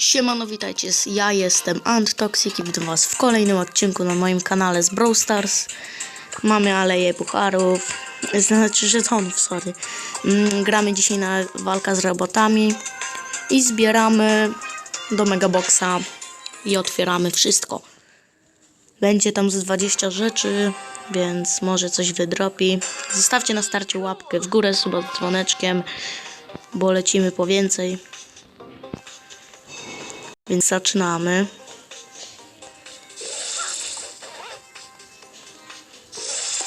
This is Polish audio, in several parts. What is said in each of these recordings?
Siemano, witajcie, ja jestem Anttoxic i witam was w kolejnym odcinku na moim kanale z Brawl Stars. Mamy aleję pucharów, znaczy żetonów, sorry. Mm, Gramy dzisiaj na walka z robotami i zbieramy do Megaboxa i otwieramy wszystko. Będzie tam z 20 rzeczy, więc może coś wydropi. Zostawcie na starcie łapkę w górę, suba z dzwoneczkiem, bo lecimy po więcej. Więc zaczynamy.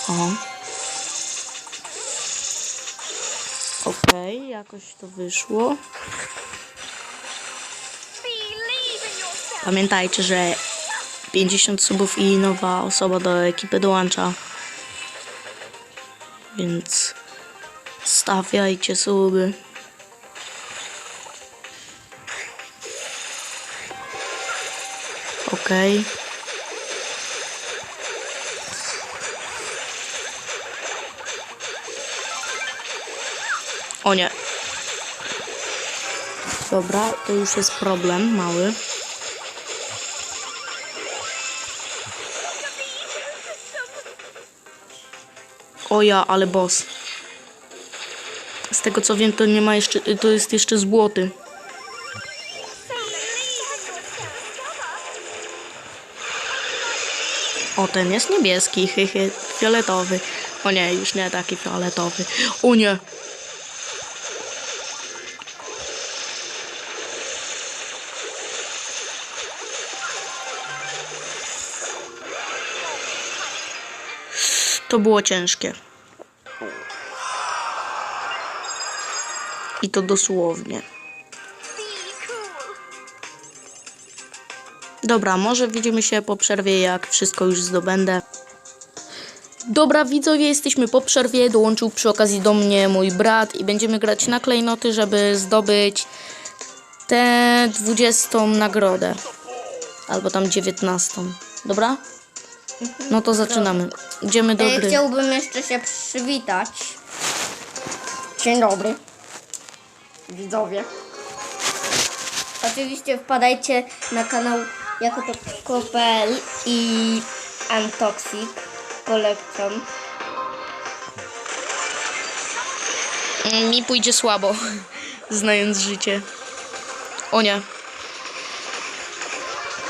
O. Okej, jakoś to wyszło. Pamiętajcie, że 50 subów i nowa osoba do ekipy dołącza. Więc stawiajcie suby. Okej. O nie. Dobra, to już jest problem mały. O ja, ale boss. Z tego co wiem, to nie ma jeszcze, to jest jeszcze złoty. Ten jest niebieski, hychy, fioletowy. O nie, już nie taki fioletowy. O nie. To było ciężkie. I to dosłownie. Dobra, może widzimy się po przerwie, jak wszystko już zdobędę. Dobra, widzowie, jesteśmy po przerwie. Dołączył przy okazji do mnie mój brat i będziemy grać na klejnoty, żeby zdobyć tę 20 nagrodę. Albo tam 19. Dobra? No to zaczynamy. Idziemy do E, gry. Chciałbym jeszcze się przywitać. Dzień dobry. Widzowie. Oczywiście wpadajcie na kanał jako to Kopel i Antoxic Collection. Mm, Mi pójdzie słabo, znając życie. O nie.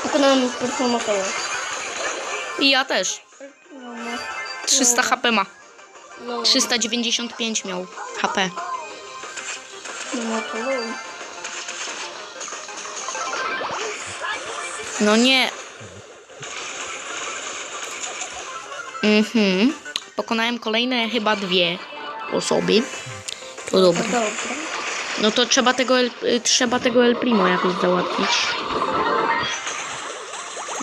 Pokonałem około. I ja też. 300 HP ma. 395 miał HP. No to No nie. Mhm. Pokonałem kolejne chyba dwie osoby. To dobra. No to trzeba tego El, y, trzeba tego El Primo jakoś załatwić.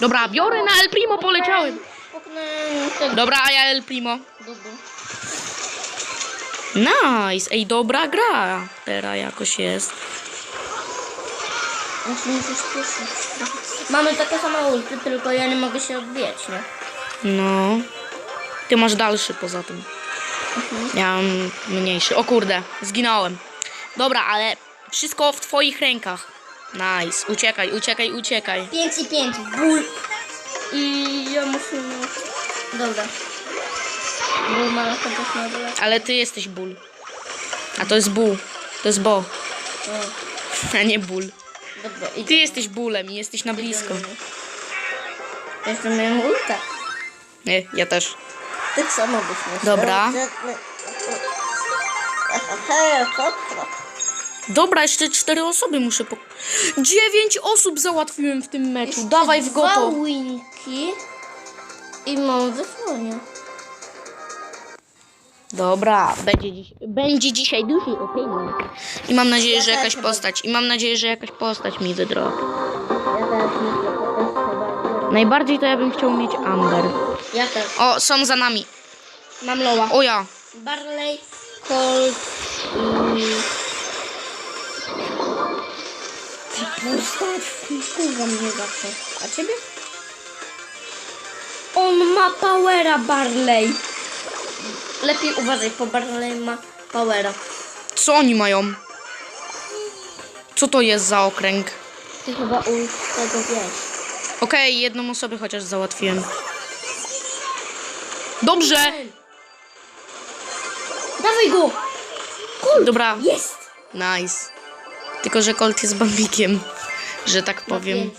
Dobra, biorę na El Primo, poleciałem. Dobra, a ja El Primo. Nice. Ej, dobra gra. Teraz jakoś jest. Musimy się spieszyć. Mamy takie same ulty, tylko ja nie mogę się odbijać, nie? No. Ty masz dalszy poza tym. Ja mam mniejszy. O kurde, zginąłem. Dobra, ale wszystko w twoich rękach. Nice. Uciekaj, uciekaj, uciekaj. 5 i 5, ból. I ja muszę... Dobra. Ból ma chociaż na dole. Ale ty jesteś ból. A to jest ból. To jest bo. A nie ból. Dobra, i Ty jesteś bólem i jesteś na blisko. Jeszcze miałem ulta. Nie, ja też. Tak samo byśmy Dobra. Hej? Dobra, jeszcze cztery osoby muszę po... Dziewięć osób załatwiłem w tym meczu. Dawaj w Dwa goto. winki i mam wysłanie. Dobra, będzie, dziś, będzie dzisiaj duży opinion. I mam nadzieję, że Ja jakaś postać. I mam nadzieję, że jakaś postać mi wydrobi. Ja też myślę, to też chyba. Najbardziej to ja bym chciał mieć Amber. Ja też. O, są za nami. Mam Lola. O ja. Barley, Colt i... Postać kurwa mnie zawsze. A ciebie? On ma powera, Barley. Lepiej uważaj, bo Barley ma powera. Co oni mają? Co to jest za okręg? Ty chyba u tego wiesz. Okej, jedną osobę chociaż załatwiłem. Dobrze! Dawaj go! Dobra, Jest! nice. Tylko, że Colt jest bambikiem, że tak powiem. pięć.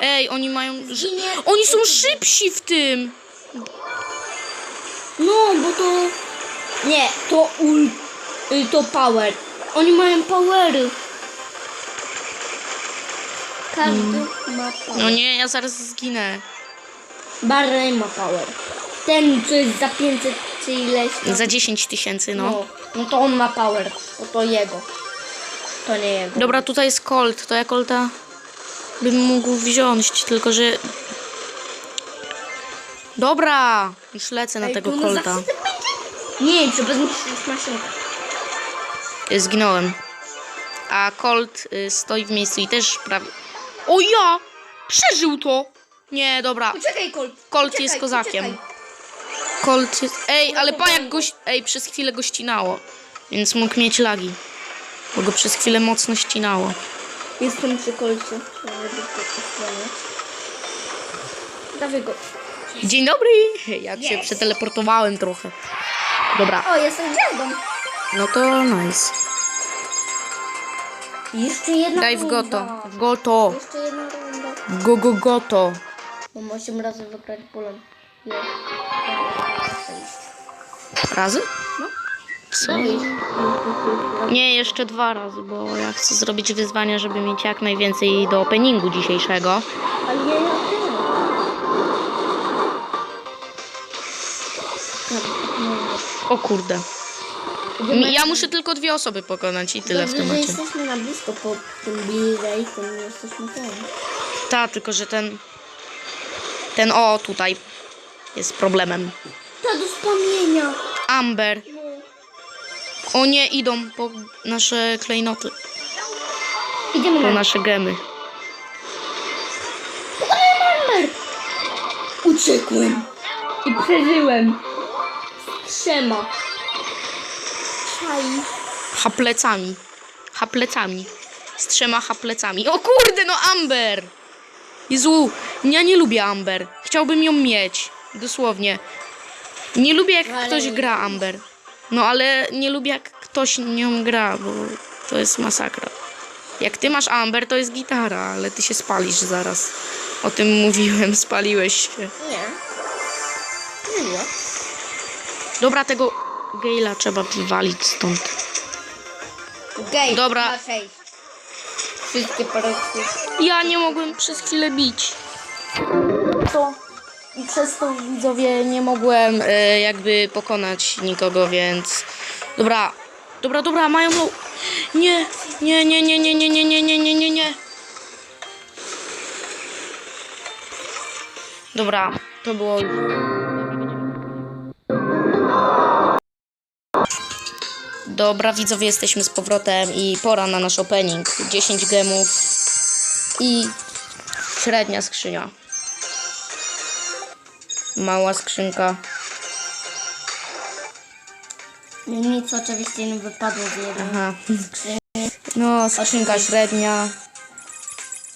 Ej, oni mają... Że... Oni są szybsi w tym! No, bo to... Nie, to ul... y, To power. Oni mają powery. Każdy ma power. No nie, ja zaraz zginę. Barley ma power. Ten, co jest za 500 czy ileś tam. Za 10 tysięcy, no. No, no to on ma power, bo to jego. To nie jego. Dobra, tutaj jest Colt, to ja Colta bym mógł wziąć, tylko że... Dobra, już lecę na Ej, tego to będzie? Nie, zniszczyć maszynkę. Y, Zginąłem. A Colt y, stoi w miejscu i też prawie... O ja! Przeżył to! Nie, dobra. Poczekaj, Colt. Colt Poczekaj, jest kozakiem. poczekaj. Colt jest... Ej, ale pan jak goś... Ej, przez chwilę go ścinało. Więc mógł mieć lagi. Bo go przez chwilę mocno ścinało. Jestem przy to osłonić. Dawaj go. Dzień dobry! Jak się Yes. przeteleportowałem trochę. Dobra, O, jestem gwiazdą. no to nice. Jeszcze jedna Daj w goto. W goto. Jeszcze jedna runda. Go, go, goto. Mam 8 razy wygrać polem. Razy? No. Co? Nie, jeszcze dwa razy, bo ja chcę zrobić wyzwania, żeby mieć jak najwięcej do openingu dzisiejszego. Ale ja O kurde. Mi- Ja muszę tylko dwie osoby pokonać i tyle w Dobrze, że jesteśmy na blisko, po tym bliżej, tym jesteśmy tam. Ta, tylko że ten... Ten o tutaj jest problemem. Ta do wspomnienia. Amber. O nie, idą po nasze klejnoty, Idziemy po na nasze gemy. Uciekłem. I przeżyłem. Z trzema. Czaj. Haplecami. Haplecami. Z trzema haplecami. O kurde, no Amber! Jezu, ja nie lubię Amber. Chciałbym ją mieć. Dosłownie. Nie lubię jak Ale- ktoś gra Amber. No ale nie lubię jak ktoś nią gra, bo to jest masakra. Jak ty masz Amber, to jest gitara, ale ty się spalisz zaraz. O tym mówiłem, spaliłeś się. Nie. Nie, nie. Dobra, tego Gale'a trzeba wywalić stąd. Gej. Dobra. Wszystkie parosty. Ja nie mogłem przez chwilę bić. To i przez to widzowie nie mogłem e, jakby pokonać nikogo, więc. Dobra, dobra, dobra, mają. low. Nie, nie, nie, nie, nie, nie, nie, nie, nie, nie, nie, nie. Dobra, to było Dobra, widzowie, jesteśmy z powrotem i pora na nasz opening. 10 gemów i średnia skrzynia. Mała skrzynka. Nic oczywiście nie wypadło z jednej. Aha. No, skrzynka średnia.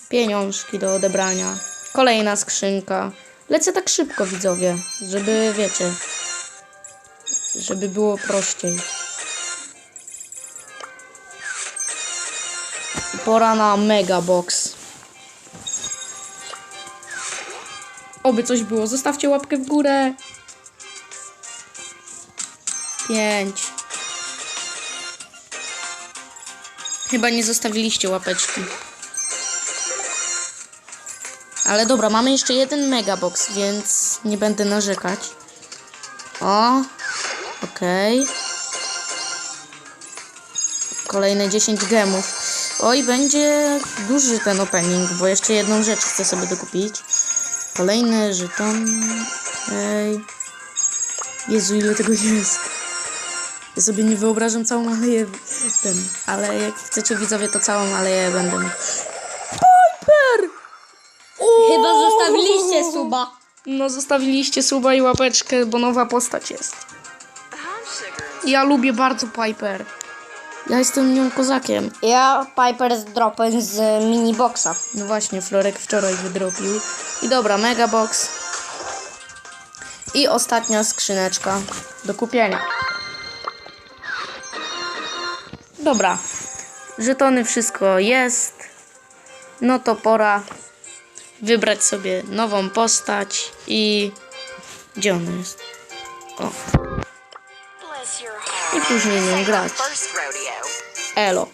Pieniążki do odebrania. Kolejna skrzynka. Lecę tak szybko, widzowie, żeby, wiecie, żeby było prościej. Pora na mega box. Oby coś było. Zostawcie łapkę w górę. Pięć. Chyba nie zostawiliście łapeczki. Ale dobra, mamy jeszcze jeden megabox, więc nie będę narzekać. O, okej. Kolejne 10 gemów. Oj, będzie duży ten opening, bo jeszcze jedną rzecz chcę sobie dokupić. Kolejny żeton. Okej. Jezu, ile tego jest. Ja sobie nie wyobrażam całą aleję ten, ale jak chcecie widzowie, to całą aleję będę miał. Piper! O! Chyba zostawiliście suba. No zostawiliście suba i łapeczkę, bo nowa postać jest. Ja lubię bardzo Piper. Ja jestem nią kozakiem. Ja Piper z dropem z miniboxa. No właśnie, Florek wczoraj wydrobił. I dobra, Megabox. I ostatnia skrzyneczka do kupienia. Dobra. Żetony, wszystko jest. No to pora wybrać sobie nową postać i... Gdzie ona jest? O, i później nią grać. Elo.